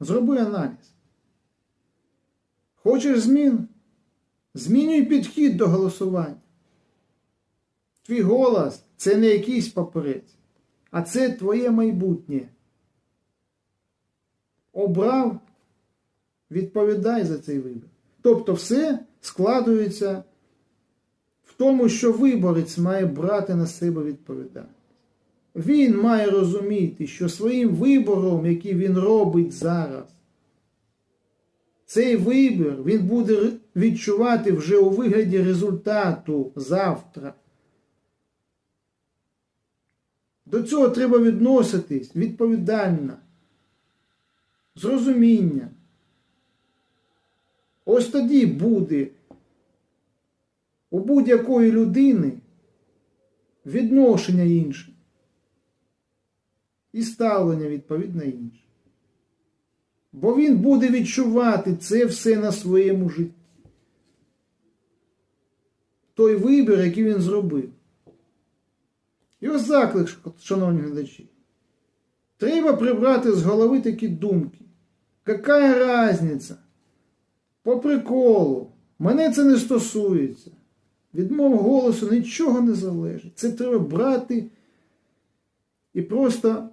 Зроби аналіз. Хочеш змін? Змінюй підхід до голосування. Твій голос це не якийсь папірець, а це твоє майбутнє. Обрав, відповідай за цей вибір. Тобто все складується в тому, що виборець має брати на себе відповідальність. Він має розуміти, що своїм вибором, який він робить зараз, цей вибір він буде відчувати вже у вигляді результату завтра. До цього треба відноситись відповідально, з розумінням. Ось тоді буде у будь-якої людини відношення інше і ставлення відповідно інше. Бо він буде відчувати це все на своєму житті. Той вибір, який він зробив. І ось заклик, шановні глядачі. Треба прибрати з голови такі думки. Какая разниця? По приколу. Мене це не стосується. Від мого голосу нічого не залежить. Це треба брати і просто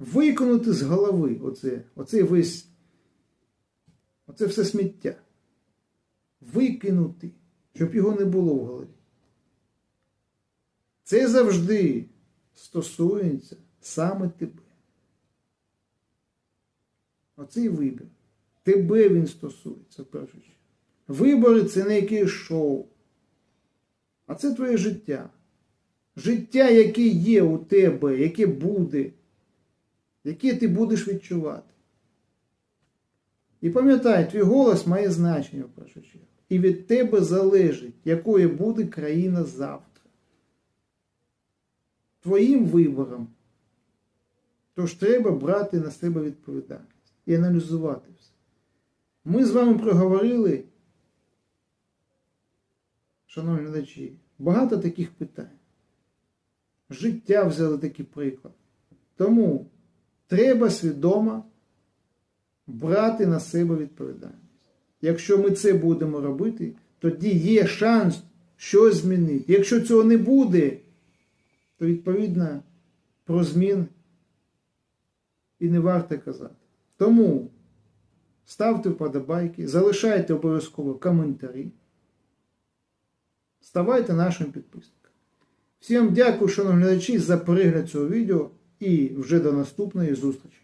виконати з голови оце, оце весь, оце все сміття. Викинути, щоб його не було в голові. Це завжди стосується саме тебе. Оцей вибір. Тебе він стосується в першу чергу. Вибори це не якесь шоу, а це твоє життя. Життя, яке є у тебе, яке буде, яке ти будеш відчувати. І пам'ятай, твій голос має значення в першу чергу. І від тебе залежить, якою буде країна завтра. Твоїм вибором. Тож треба брати на себе відповідальність і аналізувати все. Ми з вами проговорили, шановні глядачі, багато таких питань. Життя взяли такий приклад. Тому треба свідомо брати на себе відповідальність. Якщо ми це будемо робити, тоді є шанс щось змінити. Якщо цього не буде, то відповідно про змін і не варто казати. Тому ставте вподобайки, залишайте обов'язково коментарі, ставайте нашим підписником. Всім дякую, шановні глядачі, за перегляд цього відео і вже до наступної зустрічі.